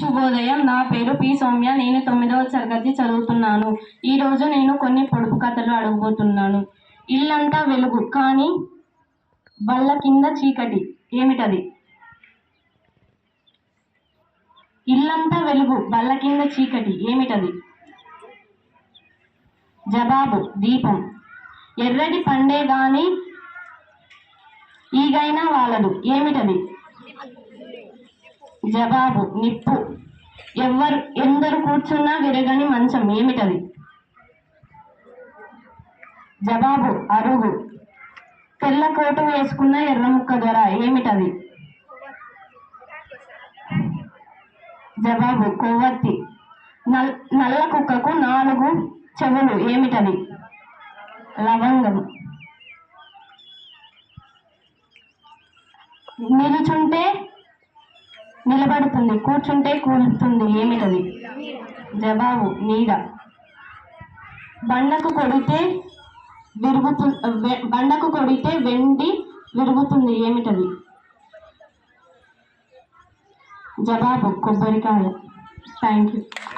శుభోదయం. నా పేరు పి. సౌమ్య. నేను తొమ్మిదవ తరగతి చదువుతున్నాను. ఈరోజు నేను కొన్ని పొడుపు కథలు అడగబోతున్నాను. ఇల్లంతా వెలుగు కానీ బల్ల కింద చీకటి. ఏమిటది? ఇల్లంతా వెలుగు బల్ల కింద చీకటి. ఏమిటది? జవాబు దీపం. ఎర్రటి పండే గాని ఈగైనా వాళ్ళదు ఏమిటది? జవాబు నిప్పు. ఎవరు ఎందరు కూర్చున్నా విరగని మంచం ఏమిటది? జవాబు అరుగు. తెల్ల కోటు వేసుకున్న ఎర్ర ముక్క దొర ఏమిటది? జవాబు కొవ్వొత్తి. నల్ నల్ల కుక్కకు నాలుగు చెవులు ఏమిటది? లవంగం. నిలుచుంటే నిలబడుతుంది. కూర్చుంటే కూలుతుంది. ఏమిటది? జవాబు నీడ. బండకు కొడితే విరుగుతు బండకు కొడితే వెండి విరుగుతుంది. ఏమిటది? జవాబు కొబ్బరికాయ. Thank you